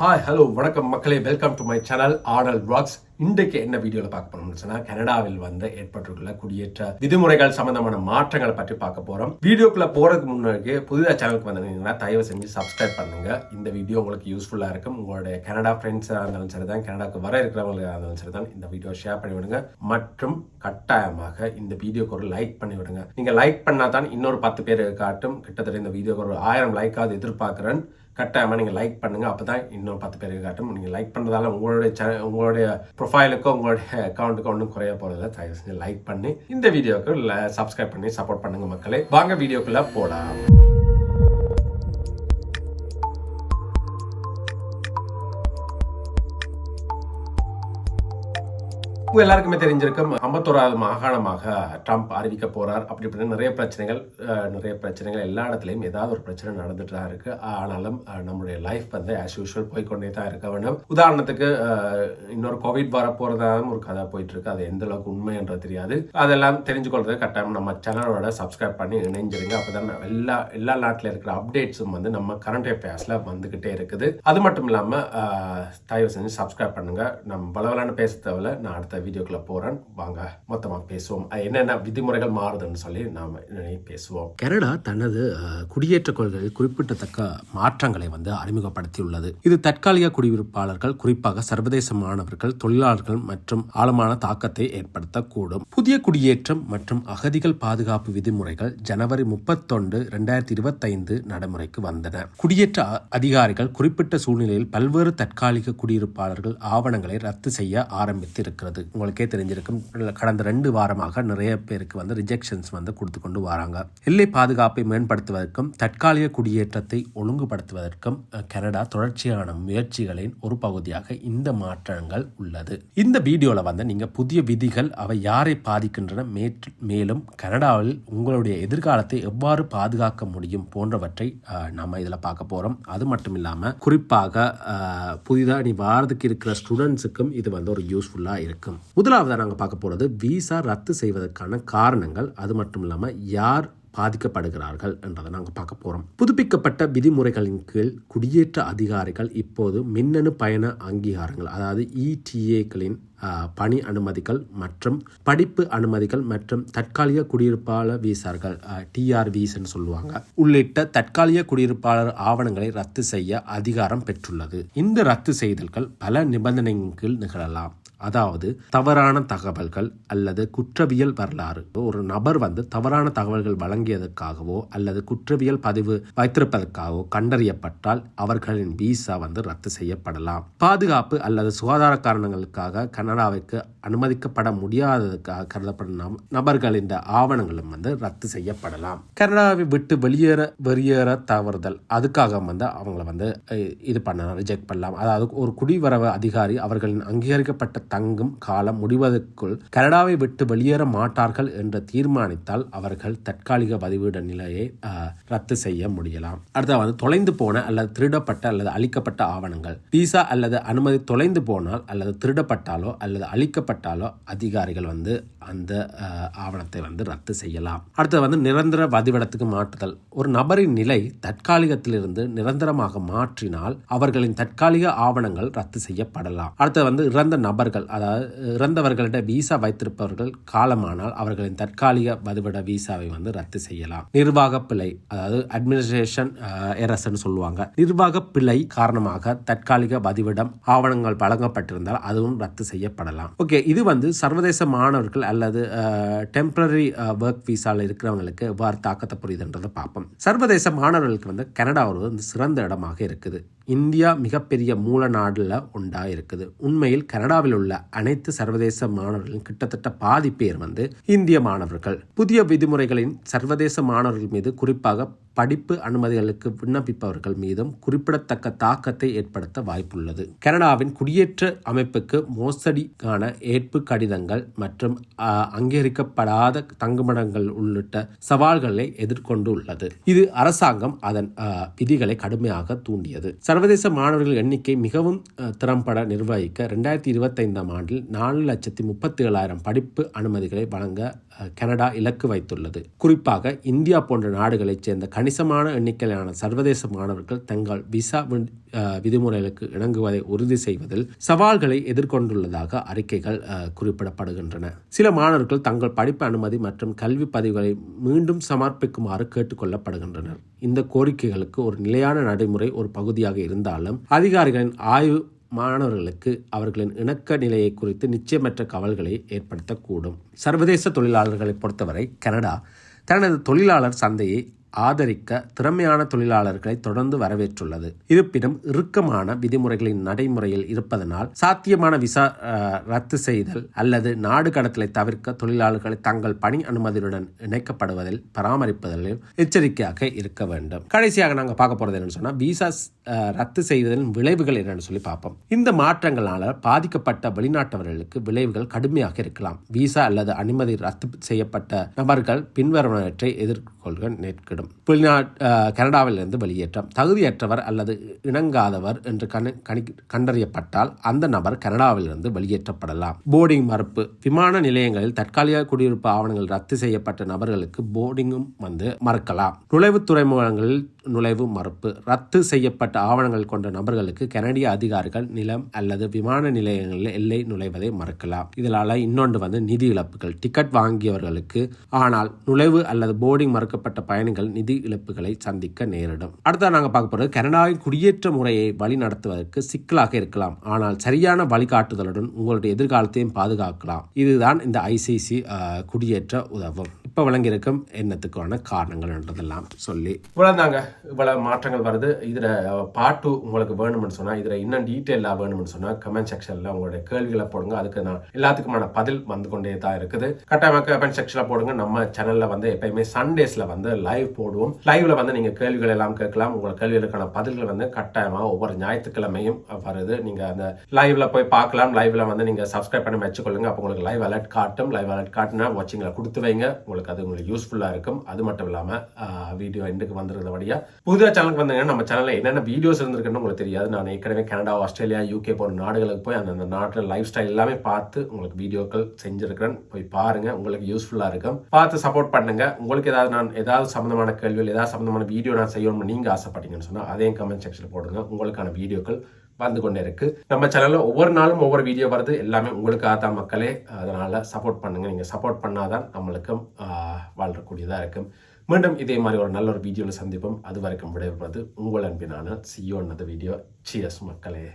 Hi hello வணக்கம் மக்களே. Welcome to my channel Aadal blogs இன்றைக்கு என்ன வீடியோவில் பார்க்க போறோம்னு சொன்னா கனடாவில் வந்து ஏற்பட்டுள்ள குடியேற்ற விதிமுறைகள் சம்பந்தமான மாற்றங்களை பற்றி பார்க்க போறோம். வீடியோக்குள்ள போறதுக்கு முன்னாடி புதிதாக சேனலுக்கு வந்திருந்தீங்கன்னா தயவு செஞ்சு சப்ஸ்கிரைப் பண்ணுங்க. இந்த வீடியோ உங்களுக்கு யூஸ்ஃபுல்லா இருக்கும். உங்களுடைய கனடா ஃப்ரெண்ட்ஸாக இருந்தாலும் சரிதான் கனடாக்கு வர இருக்கிறவங்களுக்காக இருந்தாலும் சரிதான் இந்த வீடியோ ஷேர் பண்ணி விடுங்க. மற்றும் கட்டாயமாக இந்த வீடியோக்கு ஒரு லைக் பண்ணி விடுங்க. நீங்க லைக் பண்ணாதான் இன்னொரு பத்து பேர் காட்டும். கிட்டத்தட்ட இந்த வீடியோக்கு ஒரு ஆயிரம் லைக்காவது எதிர்பார்க்குறேன். கட்டாயமாக நீங்கள் லைக் பண்ணுங்கள் அப்போ தான் இன்னும் பத்து பேருக்கு காட்டும். நீங்கள் லைக் பண்ணுறதால உங்களுடைய ச உங்களுடைய ப்ரொஃபைலுக்கோ உங்களுடைய அக்கௌண்ட்டுக்கோ ஒன்றும் குறைய போகிறதில்ல தயவு செஞ்சு லைக் பண்ணி இந்த வீடியோக்கு சப்ஸ்கிரைப் பண்ணி சப்போர்ட் பண்ணுங்கள் மக்களே. வாங்க வீடியோக்குள்ளே போடலாம் உங்க எல்லாருக்குமே தெரிஞ்சிருக்கும் ஐம்பத்தோராவது மாகாணமாக ட்ரம்ப் அறிவிக்க போறார். அப்படி இப்படின்னு நிறைய பிரச்சனைகள் நிறைய பிரச்சனைகள் எல்லா இடத்துலையும் ஏதாவது ஒரு பிரச்சனை நடந்துட்டு தான் இருக்கு. ஆனாலும் நம்முடைய லைஃப் வந்து ஆஸ் யூஷுவல் போய்க்கொண்டே தான் இருக்க வேண்டும். உதாரணத்துக்கு இன்னொரு கோவிட் வர போறதாகவும் ஒரு கதை போயிட்டு இருக்கு அது எந்த அளவுக்கு உண்மைன்றது தெரியாது. அதெல்லாம் தெரிஞ்சு கொள்றது கட்டாயம் நம்ம சேனலோட சப்ஸ்கிரைப் பண்ணி இணைஞ்சிருங்க. அப்போதான் நான் எல்லா எல்லா நாட்டில் இருக்கிற அப்டேட்ஸும் வந்து நம்ம கரண்ட் அஃபேர்ஸில் வந்துக்கிட்டே இருக்குது. அது மட்டும் இல்லாமல் தயவு செஞ்சு சப்ஸ்கிரைப் பண்ணுங்க. நம்ம பலவலான பேச தேவையில்ல. நான் அடுத்த வீடியோக்குள்ள போறேன். வாங்க மொத்தமா பேசுவோம். என்னென்ன விதிமுறைகள் மாறுதுன்னு சொல்லி நாம பேசுவோம். கனடா தனது குடியேற்ற கொள்கையில் குறிப்பிட்டத்தக்க மாற்றங்களை வந்து அறிமுகப்படுத்தியுள்ளது. இது தற்காலிக குடியிருப்பாளர்கள் குறிப்பாக சர்வதேச மாணவர்கள் தொழிலாளர்கள் மற்றும் ஆழமான தாக்கத்தை ஏற்படுத்தக்கூடும். புதிய குடியேற்றம் மற்றும் அகதிகள் பாதுகாப்பு விதிமுறைகள் ஜனவரி முப்பத்தொன்று இரண்டாயிரத்தி இருபத்தைந்து நடைமுறைக்கு வந்தன. குடியேற்ற அதிகாரிகள் குறிப்பிட்ட சூழ்நிலையில் பல்வேறு தற்காலிக குடியிருப்பாளர்கள் ஆவணங்களை ரத்து செய்ய ஆரம்பித்து இருக்கிறது உங்களுக்கே தெரிஞ்சிருக்கும். கடந்த ரெண்டு வாரமாக நிறைய பேருக்கு வந்து ரிஜெக்ஷன்ஸ் வந்து கொடுத்து கொண்டு வராங்க. எல்லை பாதுகாப்பை மேம்படுத்துவதற்கும் தற்காலிக குடியேற்றத்தை ஒழுங்குபடுத்துவதற்கும் கனடா தொடர்ச்சியான முயற்சிகளின் ஒரு பகுதியாக இந்த மாற்றங்கள் உள்ளது. இந்த வீடியோவில் வந்து நீங்கள் புதிய விதிகள் அவை யாரை பாதிக்கின்றன மேற்று- மேலும் கனடாவில் உங்களுடைய எதிர்காலத்தை எவ்வாறு பாதுகாக்க முடியும் போன்றவற்றை நம்ம இதில் பார்க்க போகிறோம் அது மட்டும் இல்லாமல் குறிப்பாக புதிதாக நீ வாரத்துக்கு இருக்கிற ஸ்டூடெண்ட்ஸுக்கும் இது வந்து ஒரு யூஸ்ஃபுல்லாக இருக்கும். முதலாவதாக நாங்கள் பார்க்க போகிறது விசா ரத்து செய்வதற்கான காரணங்கள். அது மட்டும் இல்லாமல் யார் பாதிக்கப்படுகிறார்கள் என்றதை நாங்கள் பார்க்க போகிறோம் புதுப்பிக்கப்பட்ட விதிமுறைகளின் கீழ் குடியேற்ற அதிகாரிகள் இப்போது மின்னணு பயண அங்கீகாரங்கள் அதாவது இடிஏக்களின் பணி அனுமதிகள் மற்றும் படிப்பு அனுமதிகள் மற்றும் தற்காலிக குடியிருப்பாளர் வீசார்கள் டிஆர்விஸ்ன்னு சொல்லுவாங்க உள்ளிட்ட தற்காலிக குடியிருப்பாளர் ஆவணங்களை ரத்து செய்ய அதிகாரம் பெற்றுள்ளது. இந்த ரத்து செய்தல்கள் பல நிபந்தனையின் கீழ் நிகழலாம். அதாவது தவறான தகவல்கள் அல்லது குற்றவியல் வரலாறு. ஒரு நபர் வந்து தவறான தகவல்கள் வழங்கியதற்காகவோ அல்லது குற்றவியல் பதிவு வைத்திருப்பதற்காகவோ கண்டறியப்பட்டால் அவர்களின் விசா வந்து ரத்து செய்யப்படலாம். பாதுகாப்பு அல்லது சுகாதார காரணங்களுக்காக கனடாவிற்கு அனுமதிக்கப்பட முடியாததுக்காக கருதப்படும் நபர்களின் ஆவணங்களும் வந்து ரத்து செய்யப்படலாம். கனடாவை விட்டு வெளியேற வெளியேற தவறுதல் அதுக்காக வந்து அவங்கள வந்து இது பண்ணலாம் ரிஜெக்ட் பண்ணலாம். அதாவது ஒரு குடிவரவு அதிகாரி அவர்களின் அங்கீகரிக்கப்பட்ட தங்கும் காலம் முடிவதற்குள் கனடாவை விட்டு வெளியேற மாட்டார்கள் என்று தீர்மானித்தால் அவர்கள் தற்காலிக பதிவிட நிலையை ரத்து செய்ய முடியலாம். அடுத்தது வந்து தொலைந்து போன அல்லது திருடப்பட்ட அல்லது அழிக்கப்பட்ட ஆவணங்கள். விசா அல்லது அனுமதி தொலைந்து போனால் அல்லது திருடப்பட்டாலோ அல்லது அழிக்கப்பட்டாலோ அதிகாரிகள் வந்து அந்த ஆவணத்தை வந்து ரத்து செய்யலாம். அடுத்தது வந்து நிரந்தர வதிவிடத்துக்கு மாற்றுதல். ஒரு நபரின் நிலை தற்காலிகத்திலிருந்து நிரந்தரமாக மாற்றினால் அவர்களின் தற்காலிக ஆவணங்கள் ரத்து செய்யப்படலாம். அடுத்தது வந்து இறந்த நபர்கள் அதாவது இறந்தவர்களிடம் விசா வைத்திருப்பவர்கள் காலமானால் அவர்களின் தற்காலிக வதிவிட விசாவை வந்து ரத்து செய்யலாம். நிர்வாக பிழை அதாவது அட்மினிஸ்ட்ரேஷன் எரஸ்ன்னு சொல்லுவாங்க. நிர்வாக பிழை காரணமாக தற்காலிக வதிவிடம் ஆவணங்கள் வழங்கப்பட்டிருந்தால் அதுவும் ரத்து செய்யப்படலாம். ஓகே இது வந்து சர்வதேச மாணவர்கள் அல்லது டெம்பரரி ஒர்க் விசால இருக்கிறவங்களுக்கு எவ்வாறு தாக்கத்தை புரியுதுன்றதை பார்ப்போம். சர்வதேச மாணவர்களுக்கு வந்து கனடா ஒரு சிறந்த இடமாக இருக்குது. இந்தியா மிகப்பெரிய மூல நாடுல ஒன்றா இருக்குது. உண்மையில் கனடாவில் உள்ள அனைத்து சர்வதேச மாணவர்களின் கிட்டத்தட்ட பாதி பேர் வந்து இந்திய மாணவர்கள். புதிய விதிமுறைகளின் சர்வதேச மாணவர்கள் மீது குறிப்பாக படிப்பு அனுமதிகளுக்கு விண்ணப்பிப்பவர்கள் மீதும் குறிப்பிடத்தக்க தாக்கத்தை ஏற்படுத்த வாய்ப்புள்ளது. கனடாவின் குடியேற்ற அமைப்புக்கு மோசடிக்கான ஏற்பு கடிதங்கள் மற்றும் அங்கீகரிக்கப்படாத தங்குமிடங்கள் உள்ளிட்ட சவால்களை எதிர்கொண்டு உள்ளது இது அரசாங்கம் அதன் விதிகளை கடுமையாக தூண்டியது. சர்வதேச மாணவர்கள் எண்ணிக்கை மிகவும் திறம்பட நிர்வகிக்க ரெண்டாயிரத்தி இருபத்தைந்தாம் ஆண்டில் நாலு லட்சத்தி முப்பத்தி ஏழாயிரம் படிப்பு அனுமதிகளை வழங்க கனடா இலக்கு வைத்துள்ளது. குறிப்பாக இந்தியா போன்ற நாடுகளைச் சேர்ந்த கணிசமான எண்ணிக்கையிலான சர்வதேச மாணவர்கள் தங்கள் விசா விதிமுறைகளுக்கு இணங்குவதை உறுதி செய்வதில் சவால்களை எதிர்கொண்டுள்ளதாக அறிக்கைகள் குறிப்பிடப்படுகின்றன. சில மாணவர்கள் தங்கள் படிப்பு அனுமதி மற்றும் கல்வி பதிவுகளை மீண்டும் சமர்ப்பிக்குமாறு கேட்டுக்கொள்ளப்படுகின்றனர். இந்த கோரிக்கைகளுக்கு ஒரு நிலையான நடைமுறை ஒரு பகுதியாக இருந்தாலும் அதிகாரிகளின் ஆய்வு மாணவர்களுக்கு அவர்களின் இணக்க நிலையை குறித்து நிச்சயமற்ற கவல்களை ஏற்படுத்தக்கூடும். சர்வதேச தொழிலாளர்களை பொறுத்தவரை கனடா தனது தொழிலாளர் சந்தையை ஆதரிக்க திறமையான தொழிலாளர்களை தொடர்ந்து வரவேற்றுள்ளது. இருப்பினும் இறுக்கமான விதிமுறைகளின் நடைமுறையில் இருப்பதனால் சாத்தியமான விசா ரத்து செய்தல் அல்லது நாடு கடத்தலை தவிர்க்க தொழிலாளர்களை தங்கள் பணி அனுமதியுடன் இணைக்கப்படுவதில் பராமரிப்பதிலும் எச்சரிக்கையாக இருக்க வேண்டும். கடைசியாக நாங்கள் பார்க்க போறது என்னன்னு சொன்னால் விசா ரத்து செய்வதன் விளைவுகள் என்னன்னு சொல்லி பார்ப்போம். இந்த மாற்றங்களால் பாதிக்கப்பட்ட வெளிநாட்டவர்களுக்கு விளைவுகள் கடுமையாக இருக்கலாம். விசா அல்லது அனுமதி ரத்து செய்யப்பட்ட நபர்கள் பின்வருவனவற்றை எதிர்கொள்க வெளியேற்றம் வெளிநாட் கனடாவிலிருந்து வெளியேற்றம். தகுதியற்றவர் அல்லது இணங்காதவர் என்று கணி- கண்டறியப்பட்டால் அந்த நபர் கனடாவிலிருந்து வெளியேற்றப்படலாம். போர்டிங் மறுப்பு. விமான நிலையங்களில் தற்காலிக குடியிருப்பு ஆவணங்கள் ரத்து செய்யப்பட்ட நபர்களுக்கு போர்டிங்கும் வந்து மறுக்கலாம். நுழைவு துறைமுகங்களில் நுழைவு மறுப்பு. ரத்து செய்யப்பட்ட ஆவணங்கள் கொண்ட நபர்களுக்கு கனடிய அதிகாரிகள் நிலம் அல்லது விமான நிலையங்களில் எல்லை நுழைவதை மறுக்கலாம். இதனால இன்னொன்று வந்து நிதி இழப்புகள். டிக்கெட் வாங்கியவர்களுக்கு ஆனால் நுழைவு அல்லது போர்டிங் மறுக்கப்பட்ட பயணிகள் நிதி இழப்புகளை சந்திக்க நேரிடும். அடுத்த நாங்கள் பார்க்க போகிறது கனடாவின் குடியேற்ற முறையை வழி நடத்துவதற்கு சிக்கலாக இருக்கலாம். ஆனால் சரியான வழிகாட்டுதலுடன் உங்களுடைய எதிர்காலத்தையும் பாதுகாக்கலாம். இதுதான் இந்த ஐசிசி குடியேற்ற உதவும். இப்போ விளங்கியிருக்கும் எண்ணத்துக்கான காரணங்கள்ன்றதெல்லாம் சொல்லி இவ்வளோதாங்க இவ்வளவு மாற்றங்கள் வருது. இதில் பாட்டு உங்களுக்கு வேணும்னு சொன்னால் இதில் இன்னும் டீட்டெயிலாக வேணும்னு சொன்னால் கமெண்ட் செக்ஷனில் உங்களுடைய கேள்விகளை போடுங்க. அதுக்கு நான் எல்லாத்துக்குமான பதில் வந்து கொண்டே தான் இருக்குது. கட்டாயமாக கமெண்ட் செக்ஷனில் போடுங்க. நம்ம சேனலில் வந்து எப்பயுமே சண்டேஸில் வந்து லைவ் போடுவோம். லைவ்ல வந்து நீங்கள் கேள்விகள் எல்லாம் கேட்கலாம். உங்கள் கேள்விகளுக்கான பதில்கள் வந்து கட்டாயமாக ஒவ்வொரு ஞாயிற்றுக்கிழமையும் வருது. நீங்கள் அந்த லைவ்ல போய் பார்க்கலாம். லைவ்ல வந்து நீங்கள் சப்ஸ்கிரைப் பண்ணி வச்சுக்கொள்ளுங்க. அப்போ உங்களுக்கு லைவ் அலர்ட் காட்டும். லைவ் அலர்ட் காட்டினா வாட்சிங்கில் கொடுத்து வைங்க. உங்களுக்கு அது உங்களுக்கு யூஸ்ஃபுல்லாக இருக்கும். அது மட்டும் இல்லாமல் வீடியோ எண்டுக்கு வந்துருந்த வழியாக புதுதாக சேனலுக்கு வந்தீங்கன்னா நம்ம சேனலில் என்னென்ன வீடியோஸ் இருந்திருக்குன்னு உங்களுக்கு தெரியாது. நான் ஏற்கனவே கனடா ஆஸ்திரேலியா யூகே போன்ற நாடுகளுக்கு போய் அந்த நாட்டில் லைஃப் ஸ்டைல் எல்லாமே பார்த்து உங்களுக்கு வீடியோக்கள் செஞ்சிருக்கிறேன். போய் பாருங்கள் உங்களுக்கு யூஸ்ஃபுல்லாக இருக்கும். பார்த்து சப்போர்ட் பண்ணுங்கள் உங்களுக்கு ஏதாவது நான் ஏதாவது சம்மந்தமான கேள்விகள் ஏதாவது சம்மந்தமான வீடியோ நான் செய்யணும்னு நீங்கள் ஆசைப்பட்டீங்கன்னு சொன்னால் அதையும் கமெண்ட் செக்ஷனில் போடுங்க. உங்களுக்கான வீடியோக்கள் வந்து கொண்டே இருக்கு. நம்ம சேனலில் ஒவ்வொரு நாளும் ஒவ்வொரு வீடியோ வருது. எல்லாமே உங்களுக்காக தான் மக்களே அதனால் சப்போர்ட் பண்ணுங்கள் நீங்கள் சப்போர்ட் பண்ணாதான் நம்மளுக்கும் வாழக்கூடியதாக இருக்கும். மீண்டும் இதே மாதிரி ஒரு நல்ல ஒரு வீடியோவில் சந்திப்போம். அது வரைக்கும் விடைபெறுவது உங்கள் அன்பினான சியோ வீடியோ சிஎஸ் மக்களே.